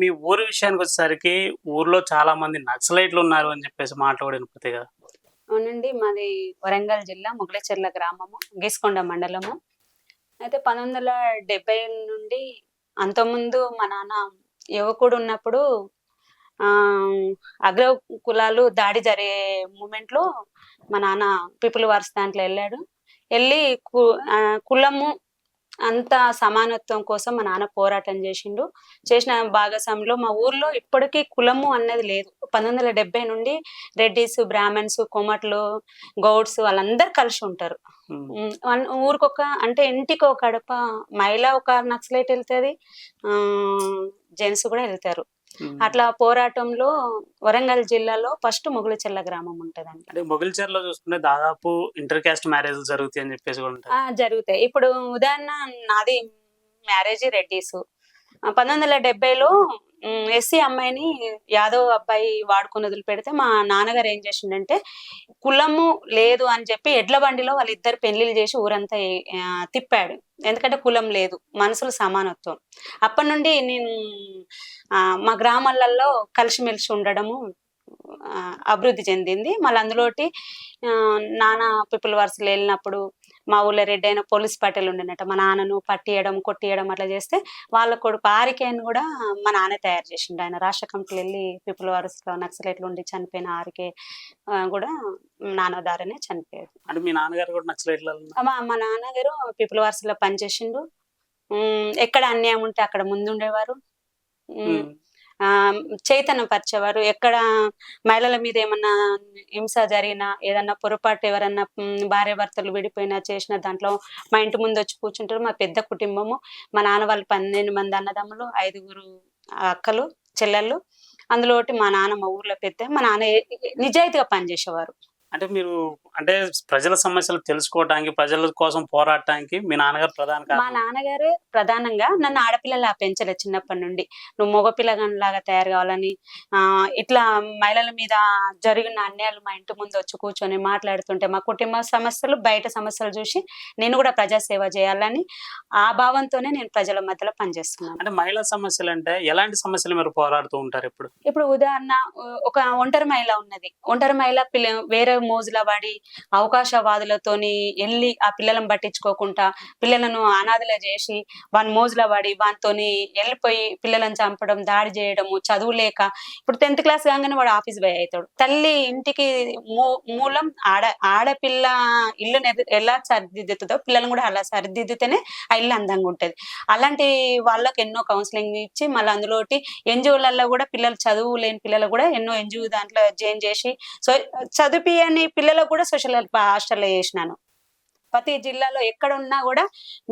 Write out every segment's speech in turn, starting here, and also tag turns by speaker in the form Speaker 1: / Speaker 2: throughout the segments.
Speaker 1: మీ ఊరి విషయానికి వచ్చేసరికి ఊర్లో చాలా మంది నక్సలైట్లు ఉన్నారు అని చెప్పేసి మాట్లాడిన ప్రతి కదా.
Speaker 2: అవునండి మాది వరంగల్ జిల్లా ముగ్లచెర్ల గ్రామము గీసుకొండ మండలము. అయితే పంతొమ్మిది వందల డెబ్బై నుండి అంతకుముందు మా నాన్న యువకుడు ఉన్నప్పుడు ఆ అగ్ర కులాలు దాడి జరిగే మూమెంట్లో మా నాన్న పీపుల్ వార్స్ దాంట్లో వెళ్ళాడు. వెళ్ళి కు- ఆ, కులము అంత సమానత్వం కోసం మా నాన్న పోరాటం చేసిండు. చేసిన భాగస్వామిలో మా ఊర్లో ఇప్పటికీ కులము అన్నది లేదు. పంతొమ్మిది వందల డెబ్బై నుండి రెడ్డిస్ బ్రాహ్మణ్స్ కొమట్లు గౌడ్స్ వాళ్ళందరూ కలిసి ఉంటారు. ఊరికొక అంటే ఇంటికి ఒక గడప మహిళ ఒక నక్సలైట్ వెళ్తుంది. జెంట్స్ కూడా వెళ్తారు. అట్లా పోరాటంలో వరంగల్ జిల్లాలో ఫస్ట్ మొగులచెల్ల గ్రామం ఉంటదండి
Speaker 1: అంటే మొగిల్చర్లో చూసుకుంటే దాదాపు ఇంటర్ క్యాస్ట్ మ్యారేజ్ జరుగుతాయి అని చెప్పేసి కూడా
Speaker 2: జరుగుతాయి. ఇప్పుడు ఉదాహరణ నాది మ్యారేజ్ రెడ్డిస్. పంతొమ్మిది వందల డెబ్బైలో ఎస్సీ అమ్మాయిని యాదవ్ అబ్బాయి వాడుకొని వదిలిపెడితే మా నాన్నగారు ఏం చేసిండంటే కులము లేదు అని చెప్పి ఎడ్ల బండిలో వాళ్ళిద్దరు పెళ్ళిళ్ళు చేసి ఊరంతా తిప్పాడు. ఎందుకంటే కులం లేదు మనసులు సమానత్వం. అప్పటి నుండి నేను మా గ్రామాలలో కలిసిమెలిసి ఉండడము అభివృద్ధి చెందింది. మళ్ళీ అందులోటి నానా నాన్న పీపుల్ వెళ్ళినప్పుడు మా ఊళ్ళో రెడ్డి అయిన పోలీస్ పార్టీలు ఉండినట్ట మా నాన్నను పట్టియడం కొట్టియడం అట్లా చేస్తే వాళ్ళ కొడుకు ఆరికేని కూడా మా నాన్న తయారు చేసిండు ఆయన. రాష్ట్ర కమిటీలు వెళ్ళి పీపుల్ వారస్లో నక్సలైట్లు ఉండి చనిపోయిన ఆరికే కూడా నాన్న ద్వారానే చనిపోయాడు.
Speaker 1: అంటే మీ నాన్నగారు కూడా నక్సలైట్లలో ఉన్నారు.
Speaker 2: మా మా నాన్నగారు పీపుల్ వారసులో పనిచేసిండు ఎక్కడ అన్యాయం ఉంటే అక్కడ ముందుండేవారు. ఉమ్. ఆ చైతన్యం పరిచేవారు. ఎక్కడ మహిళల మీద ఏమన్నా హింస జరిగినా ఏదన్నా పొరపాటు ఎవరన్నా భార్య భర్తలు విడిపోయినా చేసిన దాంట్లో మా ఇంటి ముందు వచ్చి కూర్చుంటారు. మా పెద్ద కుటుంబము మా నాన్న వాళ్ళు పన్నెండు మంది అన్నదమ్ములు ఐదుగురు అక్కలు చెల్లెళ్ళు. అందులో మా నాన్న మా ఊర్లో పెద్ద మా నాన్న నిజాయితీగా పనిచేసేవారు.
Speaker 1: అంటే మీరు అంటే ప్రజల సమస్యలు తెలుసుకోవడానికి ప్రజల కోసం పోరాడటానికి మీ నాన్నగారు ప్రధాన
Speaker 2: మా నాన్నగారు ప్రధానంగా నన్ను ఆడపిల్లలా పెంచలేదు చిన్నప్పటి నుండి. నువ్వు మగపిల్లగానిలాగా తయారు కావాలని ఆ ఇట్లా మహిళల మీద జరిగిన అన్యాయాలు మా ఇంటి ముందు వచ్చి కూర్చొని మాట్లాడుతుంటే మా కుటుంబ సమస్యలు బయట సమస్యలు చూసి నేను కూడా ప్రజాసేవ చేయాలని ఆ భావంతోనే నేను ప్రజల మధ్యలో పనిచేస్తున్నాను.
Speaker 1: అంటే మహిళా సమస్యలు అంటే ఎలాంటి సమస్యలు మీరు పోరాడుతూ ఉంటారు ఇప్పుడు?
Speaker 2: ఇప్పుడు ఉదాహరణ ఒక ఒంటరి మహిళ ఉన్నది. ఒంటరి మహిళ పిల్ల వేరే మోజుల పడి అవకాశవాదులతోని వెళ్ళి ఆ పిల్లలను పట్టించుకోకుండా పిల్లలను అనాథల చేసి వాని మోజుల పడి వానితోని వెళ్ళిపోయి పిల్లలను చంపడం దాడి చేయడము చదువు లేక ఇప్పుడు టెన్త్ క్లాస్ కాగానే వాడు ఆఫీస్ బాయ్ అవుతాడు. తల్లి ఇంటికి మూ- మూలం ఆడ ఆడపిల్ల ఇల్లు ఎలా సరిదిద్దుతుందో పిల్లలను కూడా అలా సరిదిద్దితేనే ఆ ఇల్లు అందంగా ఉంటది. అలాంటి వాళ్ళకి ఎన్నో కౌన్సిలింగ్ ఇచ్చి మళ్ళీ అందులోటి ఎన్జిఓలలో కూడా పిల్లలు చదువు లేని పిల్లలు కూడా ఎన్నో ఎన్జిఓ దాంట్లో జాయిన్ చేసి సో చదివి చదివియని పిల్లలకు కూడా సోషల్ హెల్ప్ హాస్టల్లో చేసినాను. ప్రతి జిల్లాలో ఎక్కడ ఉన్నా కూడా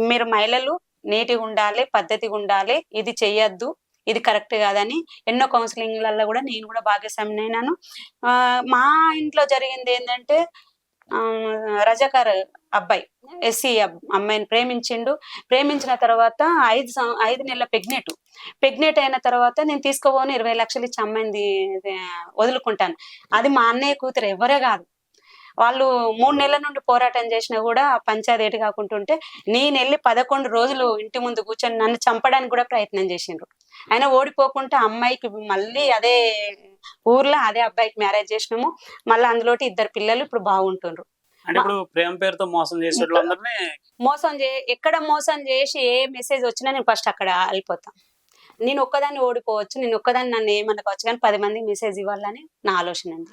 Speaker 2: మీరు మహిళలు నీటిగా ఉండాలి పద్ధతిగా ఉండాలి ఇది చెయ్యొద్దు ఇది కరెక్ట్ కాదని ఎన్నో కౌన్సిలింగ్లలో కూడా నేను కూడా భాగస్వామిని అయినాను. ఆ, మా ఇంట్లో జరిగింది ఏంటంటే రజాకర్ అబ్బాయి ఎస్సీ అమ్మాయిని ప్రేమించిండు. ప్రేమించిన తర్వాత ఐదు సం- ఐదు నెలల ప్రెగ్నెంట్. ప్రెగ్నెంట్ అయిన తర్వాత నేను తీసుకోబోను ఇరవై లక్షలు ఇచ్చి అమ్మాయిని వదులుకుంటాను. అది మా అన్నయ్య కూతురు ఎవరే కాదు. వాళ్ళు మూడు నెలల నుండి పోరాటం చేసినా కూడా పంచాయతీ ఏటి కాకుంటుంటే నేను వెళ్ళి పదకొండు రోజులు ఇంటి ముందు కూర్చొని నన్ను చంపడానికి కూడా ప్రయత్నం చేసిండ్రు. అయినా ఓడిపోకుండా అమ్మాయికి మళ్ళీ అదే ఊర్లో అదే అబ్బాయికి మ్యారేజ్ చేసినాము. మళ్ళీ అందులోటి ఇద్దరు పిల్లలు ఇప్పుడు బాగుంటుండ్రు.
Speaker 1: అంటే ఇప్పుడు ప్రేమ పేరుతో మోసం
Speaker 2: మోసం చే ఎక్కడ మోసం చేసి ఏ మెసేజ్ వచ్చినా నేను ఫస్ట్ అక్కడ వెళ్ళిపోతా. నేను ఒక్కదాన్ని ఓడిపోవచ్చు నేను ఒక్కదాన్ని నన్ను ఏమనుకోవచ్చు కానీ పది మందికి మెసేజ్ ఇవ్వాలని నా ఆలోచన అండి.